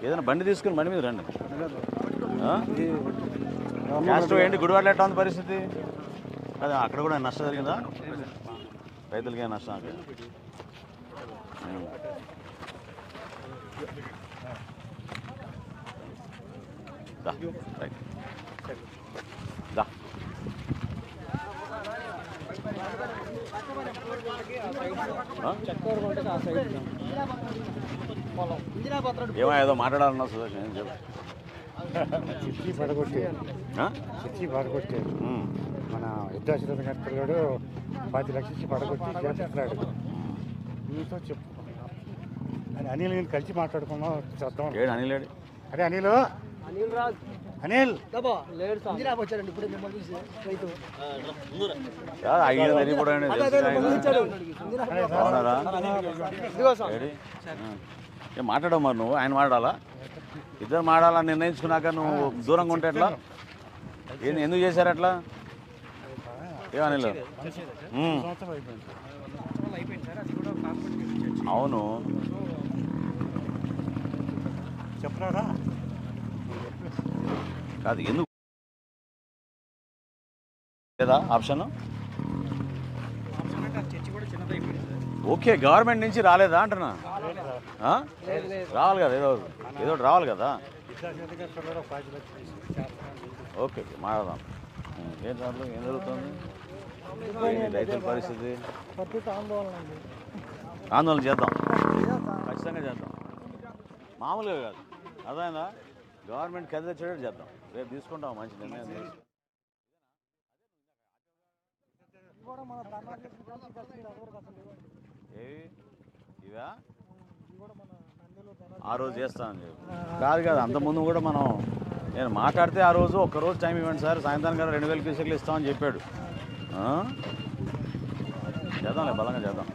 ఏదైనా బండి తీసుకుని బండి మీద రండి? క్యాస్ట్ ఏంటి గుడివాడలో ఎట్లా ఉంది పరిస్థితి అదే అక్కడ కూడా నష్టం జరిగిందా రైతులకి ఏం నష్టం అక్కడ? దా. ఏమో ఏదో మాట్లాడాలన్నా సుదర్శన్ ఏం చెప్పు? చిచ్చి పడగొట్టారు ఆ? చిచ్చి. మన యుద్ధాశ్రత కట్టుకున్నాడు పది లక్షలు పడగొట్టి చేస్తున్నాడు. నీతో చెప్పు. అని అనిల్ నేను కలిసి మాట్లాడుకున్నాం చేద్దాం. ఏడు అనిలేడు అరే అనిల్. అనిల్ రాజ్. అనిల్. లేడు ఇందిరాబాద్ ఏం మాట్లాడవు మరి నువ్వు? ఆయన మాట్లాడాలా? ఇద్దరు మాట్లాడాలని నిర్ణయించుకున్నాక నువ్వు దూరంగా ఉంటే ఎట్లా? ఏంది ఎందుకు చేశారు అట్లా? ఏమనిలో అవును. చెప్పరారా? కాదు ఎందుకు? లేదా ఆప్షన్? ఓకే గవర్నమెంట్ నుంచి రాలేదా అంటున్నా? రావాలి కదా ఏదో ఏదో ఒకటి రావాలి కదా? ఓకే ఓకే మాట్లాడదాం. ఏం దాంట్లో ఏం జరుగుతుంది? రైతుల పరిస్థితి? ఆందోళన ఆందోళన చేద్దాం. ఖచ్చితంగా చేద్దాం. మామూలుగా కాదు. అదైనా గవర్నమెంట్ కింద తెచ్చేటట్టు చేద్దాం. రేపు తీసుకుంటాం మంచి నిర్ణయం ఏవి? ఇవా? ఆ రోజు చేస్తామని చెప్పి. కాదు కాదు అంతకుముందు కూడా మనం నేను మాట్లాడితే ఆ రోజు ఒక్క రోజు టైం ఇవ్వండి సార్ సాయంత్రం కదా రెండు వేల క్యూసెక్లు ఇస్తామని చెప్పాడు. ఆ? చేద్దాంలే బలంగా చేద్దాం.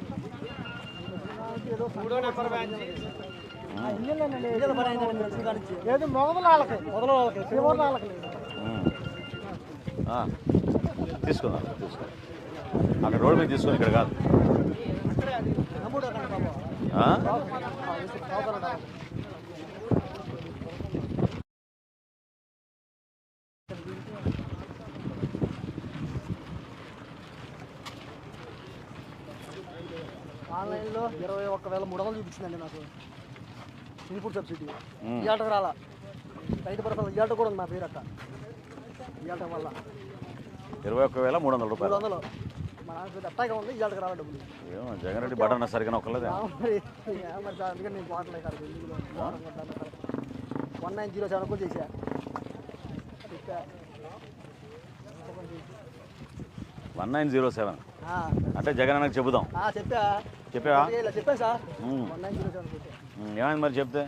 తీసుకుందాం తీసుకుందాం. అక్కడ రోడ్ మీద తీసుకుని ఇక్కడ కాదు. ఇరవై ఒక్క వేల మూడు వందలు చూపించిందండి నాకు. Input subsidy um. ఇవాళ రాలా. రైతు భరోసా ఇవాళ కూడా ఉంది నా పేరు అట్ట ఇవాళ వల్ల. ఇరవై ఒక్క వేల మూడు వందల మూడు రూపాయలు వందలు. మా నాన్న పేరు అట్టాగా ఉంది ఇవాళకి రాలా డబ్బులు. ఏమో జగన్ రెడ్డి బటన్ సరిగ్గా ఒక్కలేదే ఆ, మరి ఏ మరి సార్ అందుకని నేను ఎందుకులో వన్ నైన్ జీరో సెవెన్ కూడా చేశా. చెప్పా. One nine zero seven. ఆ, అంటే జగన్ అన్నకు చెబుదాం. ఆ, చెప్పా. చెప్పావా? చెప్పాను సార్. ఏమైంది మరి చెప్తే?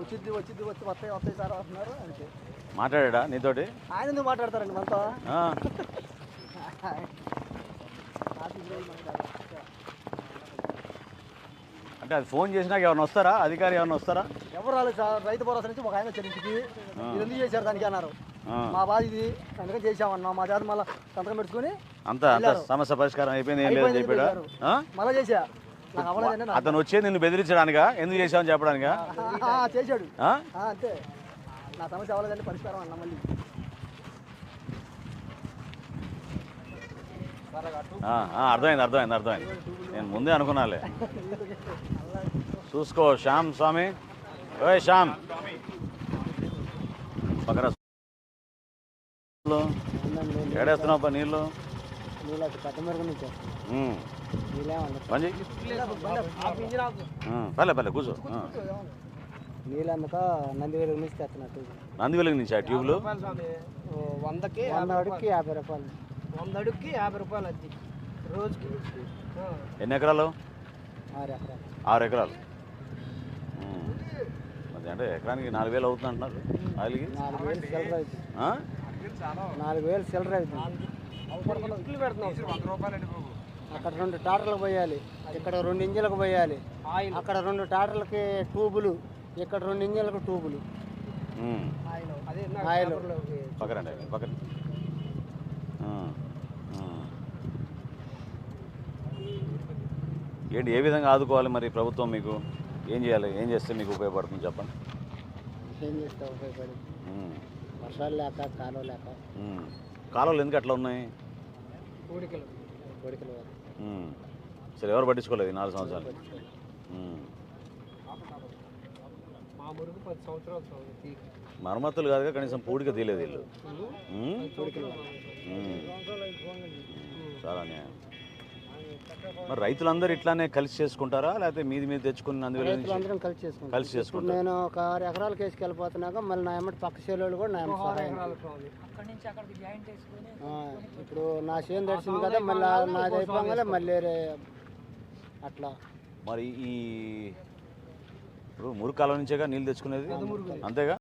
వచ్చింది వచ్చింది వచ్చి వస్తాయి వస్తాయి సార్ అంటున్నారు మాట్లాడా నీతోటి? ఆయన ఎందుకు మాట్లాడతారండి మనతో. అంటే అది ఫోన్ చేసినాక ఎవరిని వస్తారా? అధికారి ఎవరిని వస్తారా? ఎవరు రాలేదు సార్. రైతు భరోసా నుంచి ఒక ఆయన వచ్చారు ఇంటికి. ఎందుకు చేశారు దానికి అన్నారు. మా బాధ ఇది. అందుకని చేసామన్నా మా జాతి మళ్ళీ సంతకం పెట్టుకుని అంతా సమస్య పరిష్కారం అయిపోయింది ఏం లేదు చెప్పాడా? మళ్ళీ నాకు అతను వచ్చేది నిన్ను బెదిరించడానికా? ఎందుకు చేసావని చెప్పడానికా? చేశాడు. అంతే. నా సమస్య అవ్వలేదండి పరిష్కారం అన్న మళ్ళీ. అర్థమైంది అర్థమైంది అర్థమైంది. నేను ముందే అనుకున్నాలే చూసుకో శ్యామ్ స్వామి. ఓయ్ శ్యామ్. పక్కన. ఏడేస్తున్నావు నీళ్ళు? పర్లే పర్లే కూర్చో. ఆ. నీళ్ళు అందుక నంది వెలుగు నుంచి తెస్తున్నట్టు నంది వెలుగు నుంచి ఆ ట్యూబ్లు? వందకి వంద అడుగుకి యాభై రూపాయలు. వంద అడుగుకి యాభై రూపాయలు అద్దె. రోజుకి. ఎన్ని ఎకరాలు? ఆరు ఎకరాలు. ఆరు ఎకరాలు. అంటే ఎకరానికి నాలుగు వేలు అవుతుంది అంటున్నారు ఆయిల్కి నాలుగు వేలు అవుతుంది. ఆ? నాలుగు వేలు చిల్లర అవుతుంది. అక్కడ రెండు టాటర్లకు పోయాలి ఇక్కడ రెండు ఇంజిన్లకు పోయాలి. అక్కడ రెండు టాటర్లకి ట్యూబులు ఇక్కడ రెండు ఇంజిన్లకు ట్యూబులు. ఆయిల్. పక్కరండి పక్కన. ఆ, ఆ. ఏంటి ఏ విధంగా ఆదుకోవాలి మరి ప్రభుత్వం మీకు? ఏం చేయాలి? ఏం చేస్తే మీకు ఉపయోగపడుతుంది చెప్పండి? ఏం చేస్తే ఉపయోగపడి ఉమ్, వర్షాలు లేక కాలువ లేక. కాలువలు ఎందుకు అట్లా ఉన్నాయి? ఉమ్. సరే ఎవరు పట్టించుకోలేదు ఈ నాలుగు సంవత్సరాలు? ఉమ్. మా మురుగు పది సంవత్సరాలు మరమ్మతులు కాదుగా కనీసం పూడిక తీయలేదు వీళ్ళు. ఉమ్? కోడికలు. ఉమ్. చాలా అన్యాయం మరి రైతులందరూ ఇట్లానే కలిసి చేసుకుంటారా? లేకపోతే మీది మీద తెచ్చుకుని అందువల్ల నుంచి అందరం కలిసి చేసుకుంటాం. కలిసి ఇప్పుడు చేసుకుంటారు నేను ఒక ఆరు ఎకరాలకు వేసుకెళ్ళిపోతున్నాక మళ్ళీ నా ఎమ్మటి పక్క చేలోళ్ళు కూడా నా ఎమ్మటి సహాయం ఆ, ఇప్పుడు నా చేను తెచ్చింది కదా మళ్ళీ నాది అయిపోగానే మళ్ళీ వేరే అట్లా. మరి ఈ ఇప్పుడు మురుగు కాలం నుంచేగా నీళ్ళు తెచ్చుకునేది? అంతేగా?